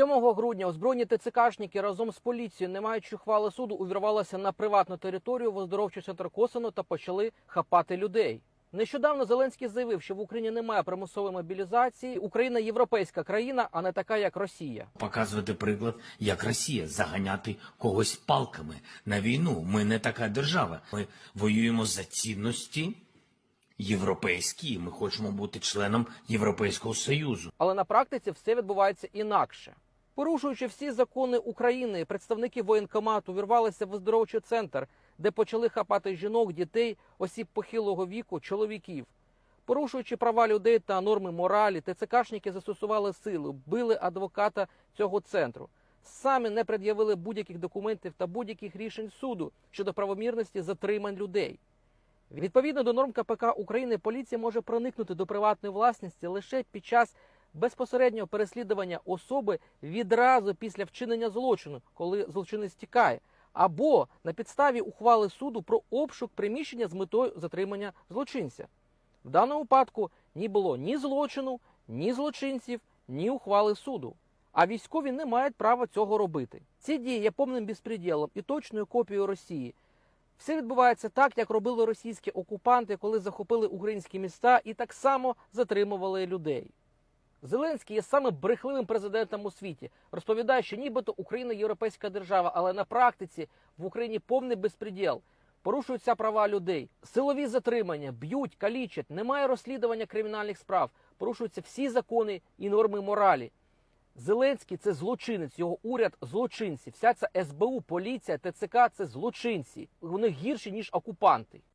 7 грудня озброєні ТЦКшники разом з поліцією, не маючи ухвали суду, увірвалися на приватну територію в оздоровчий центр Косино та почали хапати людей. Нещодавно Зеленський заявив, що в Україні немає примусової мобілізації. Україна європейська країна, а не така, як Росія. показувати приклад, як Росія заганяти когось палками на війну. Ми не така держава. Ми воюємо за цінності європейські. Ми хочемо бути членом Європейського союзу. Але на практиці все відбувається інакше. Порушуючи всі закони України, представники воєнкомату вірвалися в оздоровчий центр, де почали хапати жінок, дітей, осіб похилого віку, чоловіків. Порушуючи права людей та норми моралі, ТЦКшники застосували силу, били адвоката цього центру. Самі не пред'явили будь-яких документів та будь-яких рішень суду щодо правомірності затримань людей. Відповідно до норм КПК України, поліція може проникнути до приватної власності лише під час безпосереднього переслідування особи відразу після вчинення злочину, коли злочинець тікає, або на підставі ухвали суду про обшук приміщення з метою затримання злочинця. В даному випадку ні було ні злочину, ні злочинців, ні ухвали суду. А військові не мають права цього робити. Ці дії є повним безпреділом і точною копією Росії. Все відбувається так, як робили російські окупанти, коли захопили українські міста і так само затримували людей. Зеленський є саме брехливим президентом у світі. Розповідає, що нібито Україна європейська держава, але на практиці в Україні повний безпреділ. Порушуються права людей, силові затримання, б'ють, калічать, немає розслідування кримінальних справ, порушуються всі закони і норми моралі. Зеленський це злочинець, його уряд злочинці. Вся ця СБУ, поліція, ТЦК це злочинці. Вони гірші ніж окупанти.